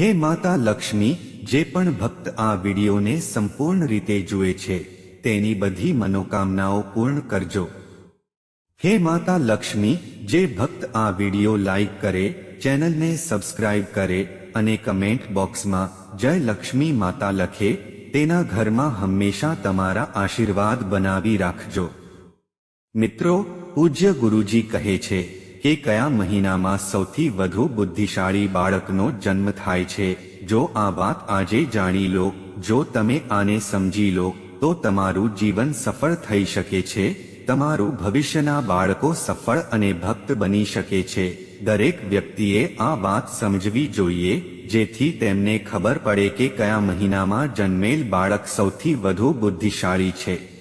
હે માતા લક્ષ્મી, જે પણ ભક્ત આ વિડીયોને સંપૂર્ણ રીતે જુએ છે, તેની બધી મનોકામનાઓ પૂર્ણ કરજો. હે માતા લક્ષ્મી, જે ભક્ત આ વીડિયો લાઈક કરે, ચેનલને સબસ્ક્રાઇબ કરે અને કમેન્ટ બોક્સમાં જય લક્ષ્મી માતા લખે, તેના ઘરમાં હંમેશા તમારા આશીર્વાદ બનાવી રાખજો. મિત્રો, પૂજ્ય ગુરુજી કહે છે કે કયા મહિનામાં સૌથી વધુ બુદ્ધિશાળી બાળકનો જન્મ થાય છે? જો આ વાત આજે જાણી લો, જો તમે આને સમજી લો, તો તમારું જીવન સફળ થઈ શકે છે, તમારું ભવિષ્યના બાળકો સફળ અને ભક્ત બની શકે છે. દરેક વ્યક્તિએ આ વાત સમજવી જોઈએ, જેથી તેમને ખબર પડે કે કયા મહિનામાં જન્મેલ બાળક સૌથી વધુ બુદ્ધિશાળી છે.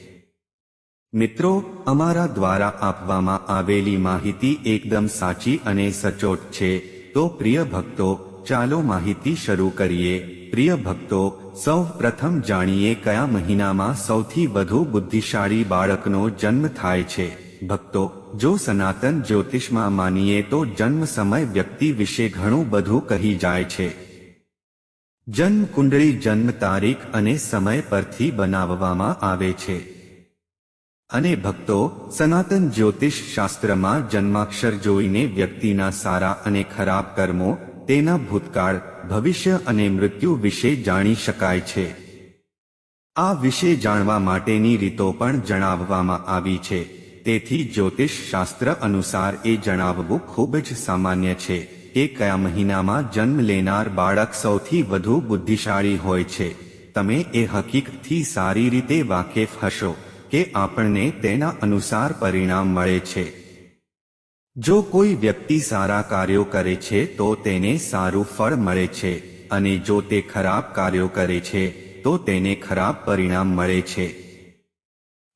મિત્રો, અમારા દ્વારા આપવામાં આવેલી માહિતી એકદમ સાચી અને સચોટ છે. તો પ્રિય ભક્તો, ચાલો માહિતી શરૂ કરીએ. પ્રિય ભક્તો, સૌ પ્રથમ જાણીએ કયા મહિનામાં સૌથી વધુ બુદ્ધિશાળી બાળકનો જન્મ થાય છે. ભક્તો, જો સનાતન જ્યોતિષમાં માનીએ તો જન્મ સમય વ્યક્તિ વિશે ઘણું બધું કહી જાય છે. જન્મ કુંડળી જન્મ તારીખ અને સમય પરથી બનાવવામાં આવે છે. અને ભક્તો સનાતન જ્યોતિષ શાસ્ત્રમાં જન્માક્ષર જોઈને વ્યક્તિના સારા અને ખરાબ કર્મો, તેના ભૂતકાળ, ભવિષ્ય અને મૃત્યુ વિશે જાણી શકાય છે. આ વિશે જાણવા માટેની રીતો પણ જણાવવામાં આવી છે. તેથી જ્યોતિષ શાસ્ત્ર અનુસાર એ જણાવવું ખૂબ જ સામાન્ય છે કે કયા મહિનામાં જન્મ લેનાર બાળક સૌથી વધુ બુદ્ધિશાળી હોય છે. તમે એ હકીકતથી સારી રીતે વાકેફ હશો. કે આપણને તેના અનુસાર પરિણામ મળે છે. જો કોઈ વ્યક્તિ સારા કાર્યો કરે છે, તો તેને સારું ફળ મળે છે. અને જો તે ખરાબ કાર્યો કરે છે, તો તેને ખરાબ પરિણામ મળે છે.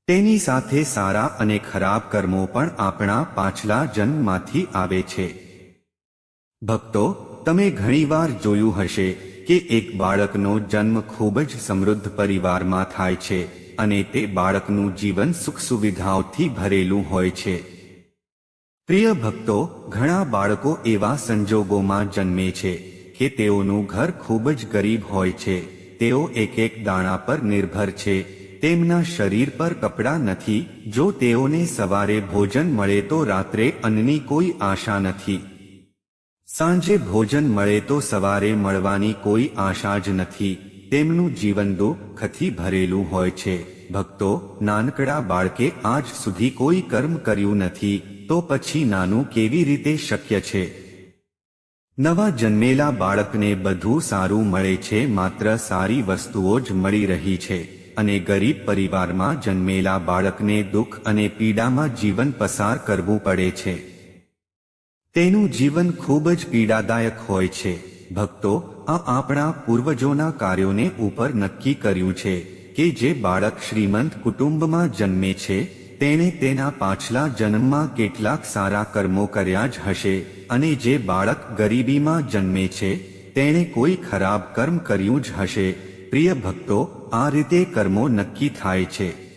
તેની સાથે સારા અને ખરાબ કર્મો પણ આપણા પાછલા જન્મમાંથી આવે છે. ભક્તો, તમે ઘણીવાર જોયું હશે કે એક બાળકનો જન્મ ખૂબ જ સમૃદ્ધ પરિવારમાં થાય છે. અને તે બાળકનું જીવન સુખ સુવિધાઓથી ભરેલું હોય છે. પ્રિય ભક્તો, ઘણા બાળકો એવા સંજોગોમાં જન્મે છે કે તેઓનું ઘર ખૂબ જ ગરીબ હોય છે. તેઓ એક એક દાણા પર નિર્ભર છે. તેમના શરીર પર કપડાં નથી. જો તેઓને સવારે ભોજન મળે તો રાત્રે અન્નની કોઈ આશા નથી. સાંજે ભોજન મળે તો સવારે મળવાની કોઈ આશા જ નથી. તેમનું જીવન દુઃખથી ભરેલું હોય છે. ભક્તો, નાનકડા બાળકે આજ સુધી કોઈ કર્મ કર્યું નથી, તો પછી નાનું કેવી રીતે શક્ય છે? નવા જન્મેલા બાળકને બધું સારું મળે છે, માત્ર સારી વસ્તુઓ જ મળી રહી છે. અને ગરીબ પરિવારમાં જન્મેલા બાળકને દુઃખ અને પીડામાં જીવન પસાર કરવું પડે છે. તેનું જીવન ખૂબ જ પીડાદાયક હોય છે. ભક્તો આ આપણા પૂર્વજોના કાર્યોને ઉપર નક્કી કર્યું છે કે જે બાળક શ્રીમંત કુટુંબમાં જન્મે છે, તેણે તેના પાછલા જન્મમાં કેટલાક સારા કર્મો કર્યા જ હશે અને જે બાળક ગરીબીમાં જન્મે છે, તેણે કોઈ ખરાબ કર્મ કર્યું જ હશે. પ્રિય ભક્તો, આ રીતે કર્મો નક્કી થાય છે.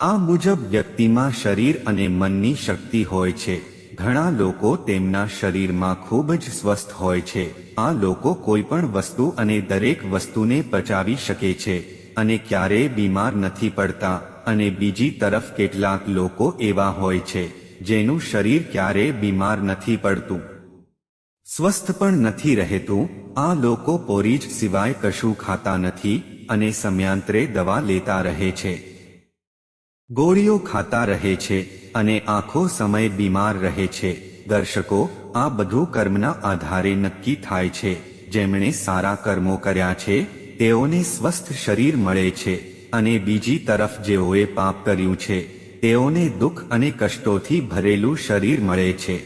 આ મુજબ વ્યક્તિમાં શરીર અને મનની શક્તિ હોય છે. ઘણા લોકો તેમના શરીરમાં ખૂબ જ સ્વસ્થ હોય છે. આ લોકો કોઈ પણ વસ્તુ અને દરેક વસ્તુને પચાવી શકે છે અને ક્યારેય બીમાર નથી પડતા. અને બીજી તરફ કેટલાક લોકો એવા હોય છે, જેનું શરીર ક્યારેય બીમાર નથી પડતું. સ્વસ્થ પણ નથી રહેતું. આ લોકો પોરીજ સિવાય કશું ખાતા નથી અને સમયાંતરે દવા લેતા રહે છે. ગોળીઓ ખાતા રહે છે અને આખો સમય બીમાર રહે છે. દર્શકો, આ બધું કર્મના આધારે નક્કી થાય છે. જેમણે સારા કર્મો કર્યા છે, તેઓને સ્વસ્થ શરીર મળે છે અને બીજી તરફ જેઓએ પાપ કર્યું છે, તેઓને દુઃખ અને કષ્ટોથી ભરેલું શરીર મળે છે.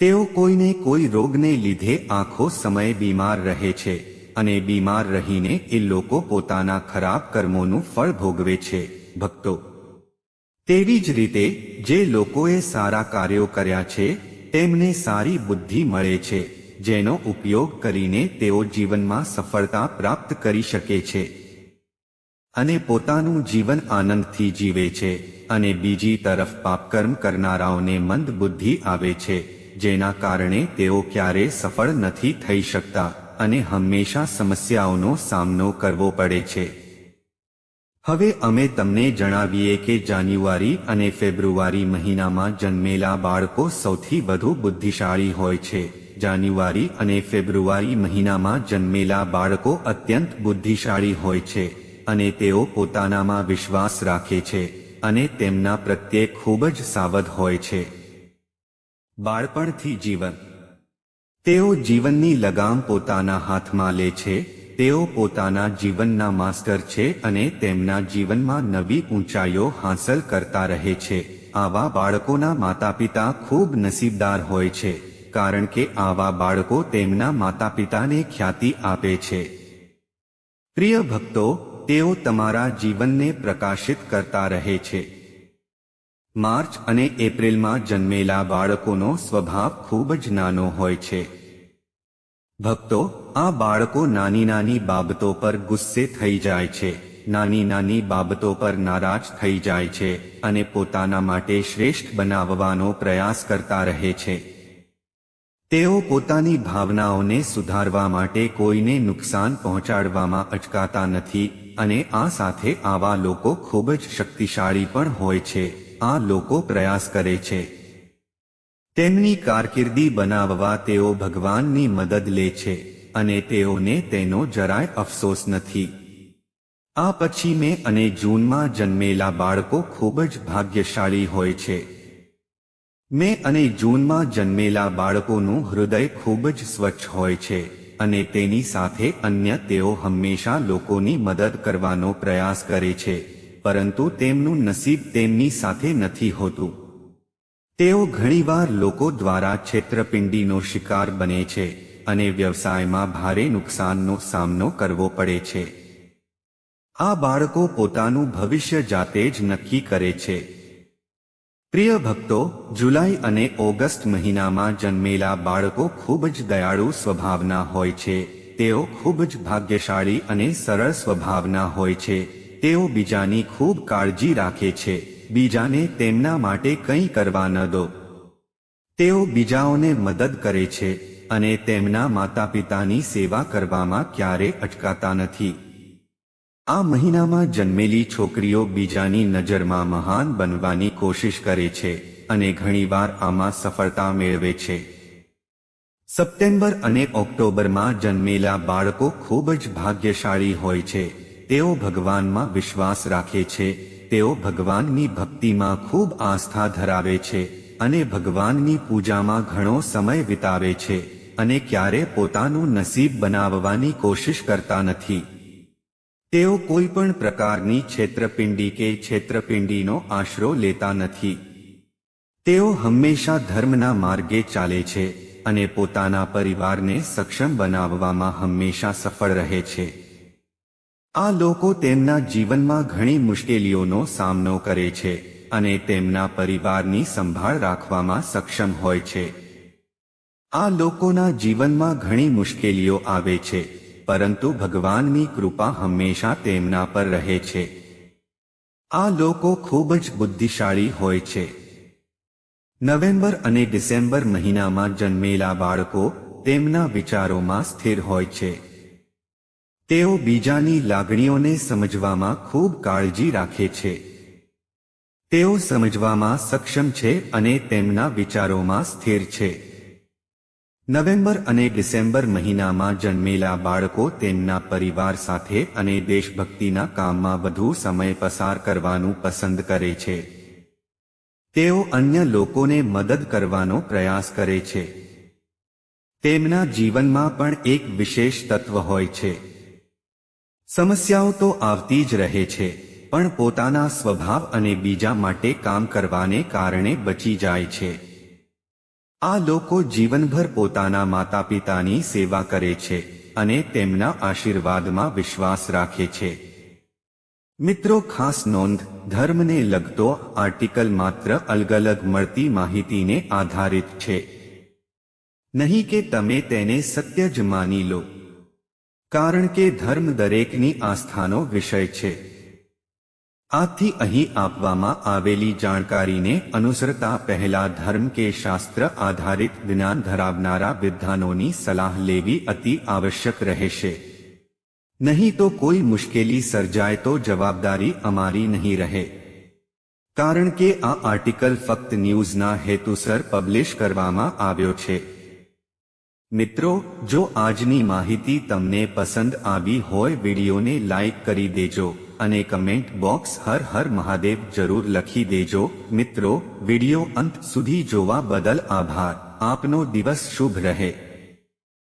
તેઓ કોઈને કોઈ રોગને લીધે આખો સમય બીમાર રહે છે અને બીમાર રહીને એ લોકો પોતાના ખરાબ કર્મોનું ફળ ભોગવે છે. ભક્તો, તેવી જ રીતે જે લોકોએ સારા કાર્યો કર્યા છે, તેમને સારી બુદ્ધિ મળે છે, જેનો ઉપયોગ કરીને તેઓ જીવનમાં સફળતા પ્રાપ્ત કરી શકે છે. અને પોતાનું જીવન આનંદથી જીવે છે, અને બીજી તરફ પાપકર્મ કરનારાઓને મંદ બુદ્ધિ આવે છે, જેના કારણે તેઓ ક્યારે સફળ નથી થઈ શકતા, અને હંમેશા સમસ્યાઓનો સામનો કરવો પડે છે. હવે અમે તમને જણાવીએ કે જાન્યુઆરી અને ફેબ્રુઆરી મહિનામાં જન્મેલા બાળકો સૌથી વધુ બુદ્ધિશાળી હોય છે. જાન્યુઆરી અને ફેબ્રુઆરી મહિનામાં જન્મેલા બાળકો અત્યંત બુદ્ધિશાળી હોય છે અને તેઓ પોતાનામાં વિશ્વાસ રાખે છે અને તેમના પ્રત્યે ખૂબ જ સાવધ હોય છે. બાળપણથી જીવન. તેઓ જીવનની લગામ પોતાના હાથમાં લે છે તેઓ પોતાના જીવનના માસ્ટર છે અને તેમના જીવનમાં નવી ઊંચાઈઓ હાંસલ કરતા રહે છે. આવા બાળકોના માતા પિતા ખૂબ નસીબદાર હોય છે, કારણ કે આવા બાળકો તેમના માતા પિતાને ખ્યાતિ આપે છે. પ્રિય ભક્તો, તેઓ તમારા જીવનને પ્રકાશિત કરતા રહે છે. માર્ચ અને એપ્રિલમાં જન્મેલા બાળકોનો સ્વભાવ ખૂબ જ નાનો હોય છે. ભક્તો, આ બાળકો નાની નાની બાબતો પર ગુસ્સે થઈ જાય છે. નાની નાની બાબતો પર નારાજ થઈ જાય છે અને પોતાના માટે શ્રેષ્ઠ બનાવવાનો પ્રયાસ કરતા રહે છે. તેઓ પોતાની ભાવનાઓને સુધારવા માટે કોઈને નુકસાન પહોંચાડવામાં અચકાતા નથી અને આ સાથે આવા લોકો ખૂબ જ શક્તિશાળી પણ હોય છે. આ લોકો પ્રયાસ કરે છે. તેમની કારકિર્દી બનાવવા તેઓ ભગવાનની મદદ લે છે અને તેઓને તેનો જરાય અફસોસ નથી. આ પછી મે અને જૂનમાં જન્મેલા બાળકો ખૂબ જ ભાગ્યશાળી હોય છે. મે અને જૂનમાં જન્મેલા બાળકોનું હૃદય ખૂબ જ સ્વચ્છ હોય છે અને તેની સાથે અન્ય તેઓ હંમેશા લોકોની મદદ કરવાનો પ્રયાસ કરે છે, પરંતુ તેમનું નસીબ તેમની સાથે નથી હોતું. તેઓ ઘણીવાર લોકો દ્વારા છેતરપિંડીનો શિકાર બને છે અને વ્યવસાયમાં ભારે નુકસાનનો સામનો કરવો પડે છે. આ બાળકો પોતાનું ભવિષ્ય જાતે જ નક્કી કરે છે. પ્રિય ભક્તો, જુલાઈ અને ઓગસ્ટ મહિનામાં જન્મેલા બાળકો ખૂબ જ દયાળુ સ્વભાવના હોય છે. તેઓ ખૂબ જ ભાગ્યશાળી અને સરળ સ્વભાવના હોય છે. તેઓ બીજાની ખૂબ કાળજી રાખે છે. બીજાને તેમના માટે કંઈ કરવા ન દો. તેઓ બીજાઓને મદદ કરે છે અને તેમના માતા પિતાની સેવા કરવામાં ક્યારે અટકાતા નથી. આ મહિનામાં જન્મેલી છોકરીઓ બીજાની નજરમાં મહાન બનવાની કોશિશ કરે છે અને ઘણીવાર આમાં સફળતા મેળવે છે. સપ્ટેમ્બર અને ઓક્ટોબરમાં જન્મેલા બાળકો ખૂબ જ ભાગ્યશાળી હોય છે. તેઓ ભગવાનમાં વિશ્વાસ રાખે છે તેઓ ભગવાનની ભક્તિમાં ખૂબ આસ્થા ધરાવે છે અને ભગવાનની પૂજામાં ઘણો સમય વિતાવે છે અને ક્યારે પોતાનું નસીબ બનાવવાની કોશિશ કરતા નથી. તેઓ કોઈ પણ પ્રકારની છેત્રપિંડી કે છેત્રપિંડીનો આશરો લેતા નથી. તેઓ હંમેશા ધર્મના માર્ગે ચાલે છે અને પોતાના પરિવારને સક્ષમ બનાવવામાં હંમેશા સફળ રહે છે. આ લોકો તેમના જીવનમાં ઘણી મુશ્કેલીઓનો સામનો કરે છે અને તેમના પરિવારની સંભાળ રાખવામાં સક્ષમ હોય છે. આ લોકોના જીવનમાં ઘણી મુશ્કેલીઓ આવે છે, પરંતુ ભગવાનની કૃપા હંમેશા તેમના પર રહે છે. આ લોકો ખૂબ જ બુદ્ધિશાળી હોય છે. નવેમ્બર અને ડિસેમ્બર મહિનામાં જન્મેલા બાળકો તેમના વિચારોમાં સ્થિર હોય છે. તેઓ બીજાની લાગણીઓને સમજવામાં ખૂબ કાળજી રાખે છે. તેઓ સમજવામાં સક્ષમ છે અને તેમના વિચારોમાં સ્થિર છે. નવેમ્બર અને ડિસેમ્બર મહિનામાં જન્મેલા બાળકો તેમના પરિવાર સાથે અને દેશભક્તિના કામમાં વધુ સમય પસાર કરવાનું પસંદ કરે છે. તેઓ અન્ય લોકોને મદદ કરવાનો પ્રયાસ કરે છે. તેમના જીવનમાં પણ એક વિશેષ તત્વ હોય છે. સમસ્યાઓ તો આવતી જ રહે છે, પણ પોતાના સ્વભાવ અને બીજા માટે કામ કરવાને કારણે બચી જાય છે. આ લોકો જીવનભર પોતાના માતા પિતાની સેવા કરે છે અને તેમના આશીર્વાદમાં વિશ્વાસ રાખે છે. મિત્રો, ખાસ નોંધ, ધર્મને લગતો આર્ટિકલ માત્ર અલગ અલગ મળતી માહિતીને આધારિત છે. નહીં કે તમે તેને સત્ય જ માની લો. કારણ કે ધર્મ દરેકની આસ્થાનો વિષય છે. આથી અહીં આપવામાં આવેલી જાણકારીને અનુસરતા પહેલા ધર્મ કે શાસ્ત્ર આધારિત જ્ઞાન ધરાવનારા વિદ્વાનોની સલાહ લેવી અતિ આવશ્યક રહેશે. નહીં તો કોઈ મુશ્કેલી સર્જાય તો જવાબદારી અમારી નહીં રહે. કારણ કે આ આર્ટિકલ ફક્ત ન્યૂઝના હેતુસર પબ્લિશ કરવામાં આવ્યો છે. મિત્રો, જો આજની માહિતી તમને પસંદ આવી હોય, વિડીયોને લાઇક કરી દેજો અને કમેન્ટ બોક્સ હર હર મહાદેવ જરૂર લખી દેજો. મિત્રો, વીડિયો અંત સુધી જોવા બદલ આભાર. આપનો દિવસ શુભ રહે.